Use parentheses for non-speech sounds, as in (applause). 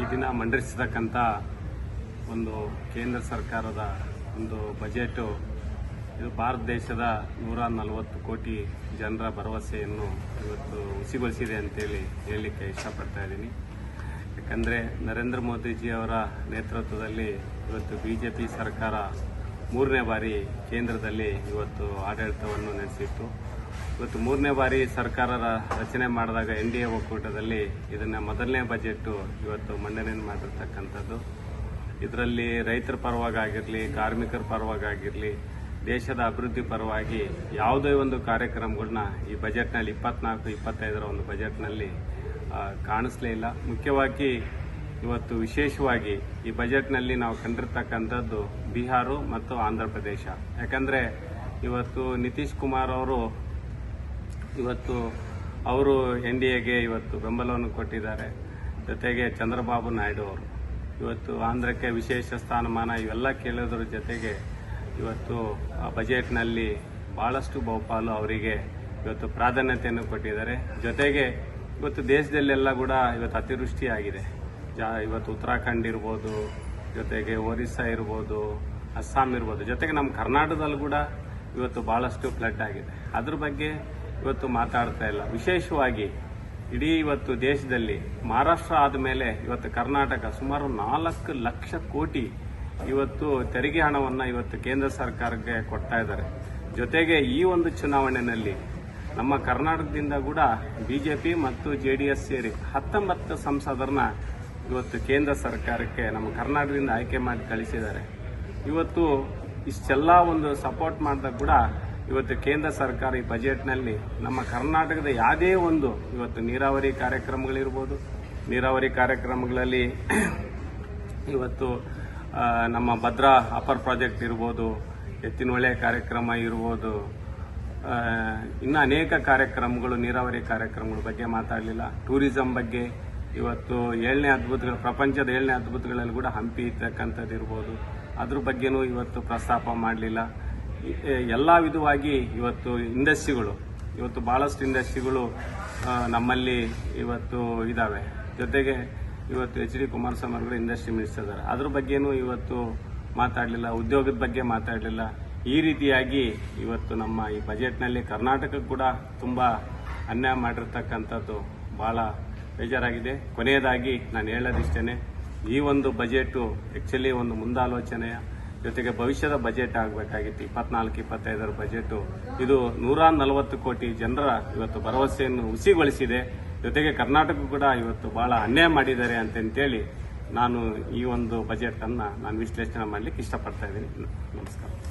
ಈ ದಿನ ಮಂಡಿಸಿರ್ತಕ್ಕಂಥ ಒಂದು ಕೇಂದ್ರ ಸರ್ಕಾರದ ಒಂದು ಬಜೆಟು, ಇದು ಭಾರತ ದೇಶದ ನೂರ ನಲವತ್ತು ಕೋಟಿ ಜನರ ಭರವಸೆಯನ್ನು ಇವತ್ತು ಹುಸಿಗೊಳಿಸಿದೆ ಅಂತೇಳಿ ಹೇಳಲಿಕ್ಕೆ ಇಷ್ಟಪಡ್ತಾ ಇದ್ದೀನಿ. ಯಾಕಂದರೆ ನರೇಂದ್ರ ಮೋದಿಜಿಯವರ ನೇತೃತ್ವದಲ್ಲಿ ಇವತ್ತು ಬಿ ಜೆ ಪಿ ಸರ್ಕಾರ ಮೂರನೇ ಬಾರಿ ಕೇಂದ್ರದಲ್ಲಿ ಇವತ್ತು ಆಡಳಿತವನ್ನು ನಡೆಸಿತ್ತು. ಇವತ್ತು ಮೂರನೇ ಬಾರಿ ಸರ್ಕಾರ ರಚನೆ ಮಾಡಿದಾಗ ಎನ್ ಡಿ ಎ ಒಕ್ಕೂಟದಲ್ಲಿ ಇದನ್ನ ಮೊದಲನೇ ಬಜೆಟ್ ಇವತ್ತು ಮಂಡನೆ ಮಾಡಿರ್ತಕ್ಕಂಥದ್ದು. ಇದರಲ್ಲಿ ರೈತರ ಪರವಾಗಿರಲಿ ಕಾರ್ಮಿಕರ ಪರವಾಗಿರಲಿ ದೇಶದ ಅಭಿವೃದ್ಧಿ ಪರವಾಗಿ ಯಾವುದೇ ಒಂದು ಕಾರ್ಯಕ್ರಮಗಳನ್ನ ಈ ಬಜೆಟ್ನಲ್ಲಿ ಇಪ್ಪತ್ನಾಲ್ಕು, ಇಪ್ಪತ್ತೈದರ ಒಂದು ಬಜೆಟ್ನಲ್ಲಿ ಕಾಣಿಸ್ಲೇ ಇಲ್ಲ. ಮುಖ್ಯವಾಗಿ ಇವತ್ತು ವಿಶೇಷವಾಗಿ ಈ ಬಜೆಟ್ನಲ್ಲಿ ನಾವು ಕಂಡಿರ್ತಕ್ಕಂಥದ್ದು ಬಿಹಾರ ಮತ್ತು ಆಂಧ್ರ ಪ್ರದೇಶ. ಯಾಕಂದರೆ ಇವತ್ತು ನಿತೀಶ್ ಕುಮಾರ್ ಅವರು ಇವತ್ತು ಅವರು ಎನ್ ಡಿ ಎಗೆ ಇವತ್ತು ಬೆಂಬಲವನ್ನು ಕೊಟ್ಟಿದ್ದಾರೆ. ಜೊತೆಗೆ ಚಂದ್ರಬಾಬು ನಾಯ್ಡು ಅವರು. ಇವತ್ತು ಆಂಧ್ರಕ್ಕೆ ವಿಶೇಷ ಸ್ಥಾನಮಾನ ಇವೆಲ್ಲ ಕೇಳೋದ್ರ ಜೊತೆಗೆ ಇವತ್ತು ಬಜೆಟ್ನಲ್ಲಿ ಭಾಳಷ್ಟು ಬಹುಪಾಲು ಅವರಿಗೆ ಇವತ್ತು ಪ್ರಾಧಾನ್ಯತೆಯನ್ನು ಕೊಟ್ಟಿದ್ದಾರೆ. ಜೊತೆಗೆ ಇವತ್ತು ದೇಶದಲ್ಲೆಲ್ಲ ಕೂಡ ಇವತ್ತು ಅತಿವೃಷ್ಟಿಯಾಗಿದೆ. ಜಾ, ಇವತ್ತು ಉತ್ತರಾಖಂಡ್ ಇರ್ಬೋದು, ಜೊತೆಗೆ ಒರಿಸ್ಸಾ ಇರ್ಬೋದು, ಅಸ್ಸಾಂ ಇರ್ಬೋದು. ಜೊತೆಗೆ ನಮ್ಮ ಕರ್ನಾಟಕದಲ್ಲೂ ಕೂಡ ಇವತ್ತು ಭಾಳಷ್ಟು ಫ್ಲಡ್ ಆಗಿದೆ. ಅದ್ರ ಬಗ್ಗೆ ಇವತ್ತು ಮಾತಾಡ್ತಾ ಇಲ್ಲ. ವಿಶೇಷವಾಗಿ ಇಡೀ ಇವತ್ತು ದೇಶದಲ್ಲಿ ಮಹಾರಾಷ್ಟ್ರ ಆದಮೇಲೆ ಇವತ್ತು ಕರ್ನಾಟಕ ಸುಮಾರು ನಾಲ್ಕು ಲಕ್ಷ ಕೋಟಿ ಇವತ್ತು ತೆರಿಗೆ ಹಣವನ್ನು ಇವತ್ತು ಕೇಂದ್ರ ಸರ್ಕಾರಕ್ಕೆ ಕೊಡ್ತಾ ಇದ್ದಾರೆ. ಜೊತೆಗೆ ಈ ಒಂದು ಚುನಾವಣೆಯಲ್ಲಿ ನಮ್ಮ ಕರ್ನಾಟಕದಿಂದ ಕೂಡ ಬಿಜೆಪಿ ಮತ್ತು ಜೆ ಡಿ ಎಸ್ ಸೇರಿ ಹತ್ತೊಂಬತ್ತು ಸಂಸದರನ್ನ ಇವತ್ತು ಕೇಂದ್ರ ಸರ್ಕಾರಕ್ಕೆ ನಮ್ಮ ಕರ್ನಾಟಕದಿಂದ ಆಯ್ಕೆ ಮಾಡಿ ಕಳಿಸಿದ್ದಾರೆ. ಇವತ್ತು ಇಷ್ಟೆಲ್ಲ ಒಂದು ಸಪೋರ್ಟ್ ಮಾಡಿದಾಗ ಕೂಡ ಇವತ್ತು ಕೇಂದ್ರ ಸರ್ಕಾರ ಈ ಬಜೆಟ್ನಲ್ಲಿ ನಮ್ಮ ಕರ್ನಾಟಕದ ಯಾವುದೇ ಒಂದು ಇವತ್ತು ನೀರಾವರಿ ಕಾರ್ಯಕ್ರಮಗಳಿರ್ಬೋದು. ನೀರಾವರಿ ಕಾರ್ಯಕ್ರಮಗಳಲ್ಲಿ (clears throat) ಇವತ್ತು ನಮ್ಮ ಭದ್ರಾ ಅಪರ್ ಪ್ರಾಜೆಕ್ಟ್ ಇರ್ಬೋದು ಎತ್ತಿನೊಳೆ ಕಾರ್ಯಕ್ರಮ ಇರ್ಬೋದು ಇನ್ನು ಅನೇಕ ಕಾರ್ಯಕ್ರಮಗಳು, ನೀರಾವರಿ ಕಾರ್ಯಕ್ರಮಗಳ ಬಗ್ಗೆ ಮಾತಾಡಲಿಲ್ಲ. ಟೂರಿಸಂ ಬಗ್ಗೆ ಇವತ್ತು ಏಳನೇ ಅದ್ಭುತಗಳು, ಪ್ರಪಂಚದ ಏಳನೇ ಅದ್ಭುತಗಳಲ್ಲಿ ಕೂಡ ಹಂಪಿ ಇರ್ತಕ್ಕಂಥದ್ದು ಇರ್ಬೋದು ಅದ್ರ ಬಗ್ಗೆನೂ ಇವತ್ತು ಪ್ರಸ್ತಾಪ ಮಾಡಲಿಲ್ಲ. ಎಲ್ಲ ವಿಧವಾಗಿ ಇವತ್ತು ಇಂಡಸ್ಟ್ರಿಗಳು, ಇವತ್ತು ಭಾಳಷ್ಟು ಇಂಡಸ್ಟ್ರಿಗಳು ನಮ್ಮಲ್ಲಿ ಇವತ್ತು ಇದ್ದಾವೆ ಜೊತೆಗೆ ಇವತ್ತು ಎಚ್ ಡಿ ಕುಮಾರಸ್ವಾಮಿ ಅವರು ಇಂಡಸ್ಟ್ರಿ ಮಿನಿಸ್ಟರ್ ಇದ್ದಾರೆ ಅದ್ರ ಬಗ್ಗೆನೂ ಇವತ್ತು ಮಾತಾಡಲಿಲ್ಲ, ಉದ್ಯೋಗದ ಬಗ್ಗೆ ಮಾತಾಡಲಿಲ್ಲ. ಈ ರೀತಿಯಾಗಿ ಇವತ್ತು ನಮ್ಮ ಈ ಬಜೆಟ್ನಲ್ಲಿ ಕರ್ನಾಟಕಕ್ಕೆ ಕೂಡ ತುಂಬ ಅನ್ಯಾಯ ಮಾಡಿರ್ತಕ್ಕಂಥದ್ದು ಭಾಳ ಬೇಜಾರಾಗಿದೆ. ಕೊನೆಯದಾಗಿ ನಾನು ಹೇಳೋದಿಷ್ಟೇ ಈ ಒಂದು ಬಜೆಟು ಆ್ಯಕ್ಚುಲಿ ಒಂದು ಮುಂದಾಲೋಚನೆಯ ಜೊತೆಗೆ ಭವಿಷ್ಯದ ಬಜೆಟ್ ಆಗಬೇಕಾಗಿತ್ತು. ಇಪ್ಪತ್ನಾಲ್ಕು, ಇಪ್ಪತ್ತೈದರ ಬಜೆಟ್. ಇದು ನೂರ ನಲವತ್ತು ಕೋಟಿ ಜನರ ಇವತ್ತು ಭರವಸೆಯನ್ನು ಹುಸಿಗೊಳಿಸಿದೆ. ಜೊತೆಗೆ ಕರ್ನಾಟಕ ಕೂಡ ಇವತ್ತು ಬಹಳ ಅನ್ಯಾಯ ಮಾಡಿದ್ದಾರೆ ಅಂತಂತೇಳಿ ನಾನು ಈ ಒಂದು ಬಜೆಟ್ ಅನ್ನ ನಾನು ವಿಶ್ಲೇಷಣೆ ಮಾಡಲಿಕ್ಕೆ ಇಷ್ಟಪಡ್ತಾ ಇದ್ದೀನಿ. ನಮಸ್ಕಾರ.